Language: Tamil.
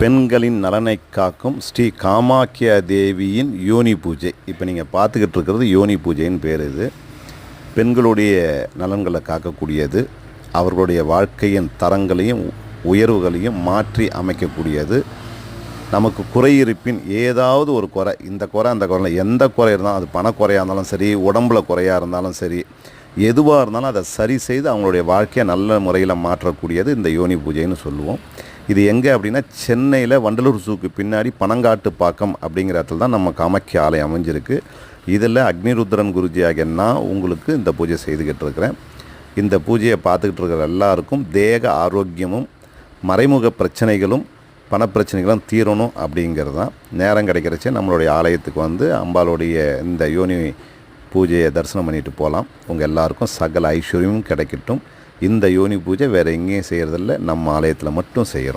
பெண்களின் நலனை காக்கும் ஸ்ரீ காமாக்கியா தேவியின் யோனி பூஜை. இப்போ நீங்கள் பார்த்துக்கிட்டு இருக்கிறது யோனி பூஜைன்னு பேர் இது. பெண்களுடைய நலன்களை காக்கக்கூடியது. அவர்களுடைய வாழ்க்கையின் தரங்களையும் உயர்வுகளையும் மாற்றி அமைக்கக்கூடியது. நமக்கு குறை இருப்பின் ஏதாவது ஒரு குறை. இந்த குறை அந்த குறை எந்த குறை இருந்தாலும் அது பணக்குறையாக இருந்தாலும் சரி உடம்புல குறையாக இருந்தாலும் சரி எதுவாக இருந்தாலும் அதை சரி செய்து அவங்களுடைய வாழ்க்கையை நல்ல முறையில் மாற்றக்கூடியது இந்த யோனி பூஜைன்னு சொல்லுவோம். இது எங்கே அப்படின்னா சென்னையில் வண்டலூர் சூக்கு பின்னாடி பனங்காட்டு பாக்கம் அப்படிங்கிற இடத்துல தான் நம்ம காமாக்கிய ஆலயம் அமைஞ்சிருக்கு. இதில் அக்னிருத்ரன் குருஜி ஆகிய நான் உங்களுக்கு இந்த பூஜை செய்துக்கிட்டு இருக்கிறேன். இந்த பூஜையை பார்த்துக்கிட்டு இருக்கிற எல்லாருக்கும் தேக ஆரோக்கியமும் மறைமுக பிரச்சனைகளும் பணப்பிரச்சனைகளும் தீரணும் அப்படிங்கிறது தான். நேரம் கிடைக்கிறச்சே நம்மளுடைய ஆலயத்துக்கு வந்து அம்பாளுடைய இந்த யோனி பூஜையை தரிசனம் பண்ணிட்டு போகலாம். உங்கள் எல்லாருக்கும் சகல ஐஸ்வர்யமும் கிடைக்கட்டும். இந்த யோனி பூஜை வேறு எங்கேயும் செய்கிறதில்ல நம்ம ஆலயத்தில் மட்டும் செய்கிறோம்